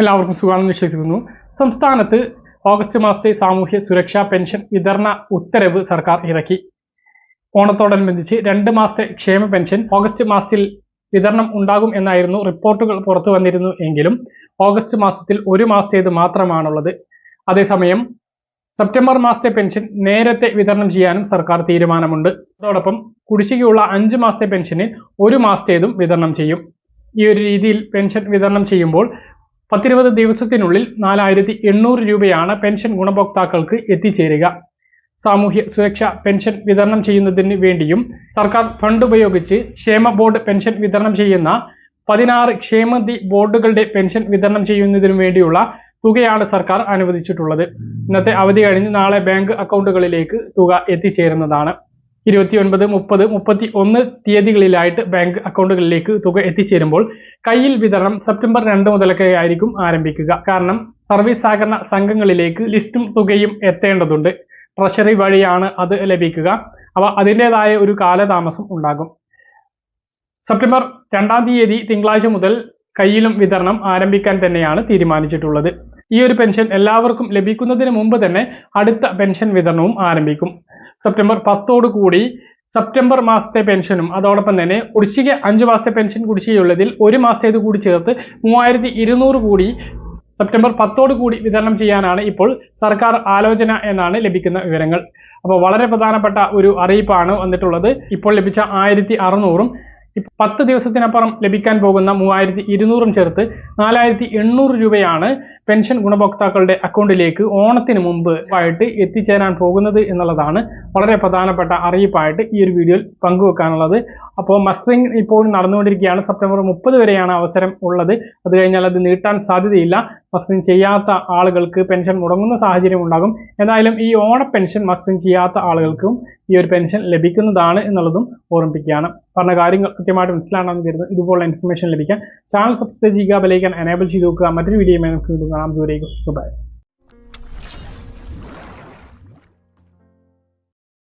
എല്ലാവർക്കും സുഖമാണെന്ന് വിശ്വസിക്കുന്നു. സംസ്ഥാനത്ത് ഓഗസ്റ്റ് മാസത്തെ സാമൂഹ്യ സുരക്ഷാ പെൻഷൻ വിതരണ ഉത്തരവ് സർക്കാർ ഇറക്കി. ഓണത്തോടനുബന്ധിച്ച് രണ്ട് മാസത്തെ ക്ഷേമ പെൻഷൻ ഓഗസ്റ്റ് മാസത്തിൽ വിതരണം ഉണ്ടാകും എന്നായിരുന്നു റിപ്പോർട്ടുകൾ പുറത്തു വന്നിരുന്നു എങ്കിലും ഓഗസ്റ്റ് മാസത്തിൽ ഒരു മാസത്തേത് മാത്രമാണുള്ളത്. അതേസമയം സെപ്റ്റംബർ മാസത്തെ പെൻഷൻ നേരത്തെ വിതരണം ചെയ്യാനും സർക്കാർ തീരുമാനമുണ്ട്. അതോടൊപ്പം കുടിശ്ശികയുള്ള അഞ്ച് മാസത്തെ പെൻഷന് ഒരു മാസത്തേതും വിതരണം ചെയ്യും. ഈ ഒരു രീതിയിൽ പെൻഷൻ വിതരണം ചെയ്യുമ്പോൾ പത്തിരുപത് ദിവസത്തിനുള്ളിൽ നാലായിരത്തി എണ്ണൂറ് രൂപയാണ് പെൻഷൻ ഗുണഭോക്താക്കൾക്ക് എത്തിച്ചേരുക. സാമൂഹ്യ സുരക്ഷ പെൻഷൻ വിതരണം ചെയ്യുന്നതിന് വേണ്ടിയും സർക്കാർ ഫണ്ട് ഉപയോഗിച്ച് ക്ഷേമ ബോർഡ് പെൻഷൻ വിതരണം ചെയ്യുന്ന പതിനാറ് ക്ഷേമനിധി ബോർഡുകളുടെ പെൻഷൻ വിതരണം ചെയ്യുന്നതിനു വേണ്ടിയുള്ള തുകയാണ് സർക്കാർ അനുവദിച്ചിട്ടുള്ളത്. ഇന്നത്തെ അവധി കഴിഞ്ഞ് നാളെ ബാങ്ക് അക്കൗണ്ടുകളിലേക്ക് തുക എത്തിച്ചേരുന്നതാണ്. ഇരുപത്തിയൊൻപത് മുപ്പത് മുപ്പത്തി ഒന്ന് തീയതികളിലായിട്ട് ബാങ്ക് അക്കൗണ്ടുകളിലേക്ക് തുക എത്തിച്ചേരുമ്പോൾ കയ്യിൽ വിതരണം സെപ്റ്റംബർ രണ്ട് മുതലൊക്കെ ആയിരിക്കും ആരംഭിക്കുക. കാരണം സർവീസ് സഹകരണ സംഘങ്ങളിലേക്ക് ലിസ്റ്റും തുകയും എത്തേണ്ടതുണ്ട്. ട്രഷറി വഴിയാണ് അത് ലഭിക്കുക. അവ അതിന്റെതായ ഒരു കാലതാമസം ഉണ്ടാകും. സെപ്റ്റംബർ രണ്ടാം തീയതി തിങ്കളാഴ്ച മുതൽ കയ്യിലും വിതരണം ആരംഭിക്കാൻ തന്നെയാണ് തീരുമാനിച്ചിട്ടുള്ളത്. ഈ ഒരു പെൻഷൻ എല്ലാവർക്കും ലഭിക്കുന്നതിന് മുമ്പ് തന്നെ അടുത്ത പെൻഷൻ വിതരണവും ആരംഭിക്കും. സെപ്റ്റംബർ കൂടി സെപ്റ്റംബർ മാസത്തെ പെൻഷനും അതോടൊപ്പം തന്നെ കുടിശ്ശിക അഞ്ച് മാസത്തെ പെൻഷൻ കുടിശ്ശികയുള്ളതിൽ ഒരു മാസത്തേത് കൂടി ചേർത്ത് മൂവായിരത്തി ഇരുന്നൂറ് കൂടി സെപ്റ്റംബർ കൂടി വിതരണം ചെയ്യാനാണ് ഇപ്പോൾ സർക്കാർ ആലോചന എന്നാണ് ലഭിക്കുന്ന വിവരങ്ങൾ. അപ്പോൾ വളരെ പ്രധാനപ്പെട്ട ഒരു അറിയിപ്പാണ് വന്നിട്ടുള്ളത്. ഇപ്പോൾ ലഭിച്ച ആയിരത്തി അറുന്നൂറും പത്ത് ദിവസത്തിനപ്പുറം ലഭിക്കാൻ പോകുന്ന മൂവായിരത്തി ഇരുന്നൂറും ചേർത്ത് നാലായിരത്തി എണ്ണൂറ് രൂപയാണ് പെൻഷൻ ഗുണഭോക്താക്കളുടെ അക്കൗണ്ടിലേക്ക് ഓണത്തിന് മുമ്പ് ആയിട്ട് എത്തിച്ചേരാൻ പോകുന്നത് എന്നുള്ളതാണ് വളരെ പ്രധാനപ്പെട്ട അറിയിപ്പായിട്ട് ഈ ഒരു വീഡിയോയിൽ പങ്കുവെക്കാനുള്ളത്. അപ്പോൾ മസ്റ്ററിംഗ് ഇപ്പോൾ നടന്നുകൊണ്ടിരിക്കുകയാണ്. സെപ്റ്റംബർ മുപ്പത് വരെയാണ് അവസരം ഉള്ളത്. അത് കഴിഞ്ഞാൽ അത് നീട്ടാൻ സാധ്യതയില്ല. മസ്റ്ററിംഗ് ചെയ്യാത്ത ആളുകൾക്ക് പെൻഷൻ മുടങ്ങുന്ന സാഹചര്യം ഉണ്ടാകും. എന്തായാലും ഈ ഓണ പെൻഷൻ മസ്റ്ററിംഗ് ചെയ്യാത്ത ആളുകൾക്കും ഈ ഒരു പെൻഷൻ ലഭിക്കുന്നതാണ് എന്നുള്ളതും ഓർമ്മിപ്പിക്കുകയാണ്. പറഞ്ഞ കാര്യങ്ങൾ കൃത്യമായിട്ട് മനസ്സിലാണെന്ന് കരുതുന്നു. ഇതുപോലുള്ള ഇൻഫർമേഷൻ ലഭിക്കാൻ ചാനൽ സബ്സ്ക്രൈബ് ചെയ്യുക ബെലൈക്കൻ എനേബിൾ ചെയ്ത് നോക്കുക മറ്റൊരു വീഡിയോ നമുക്ക് नाम जोड़ेगा सुबह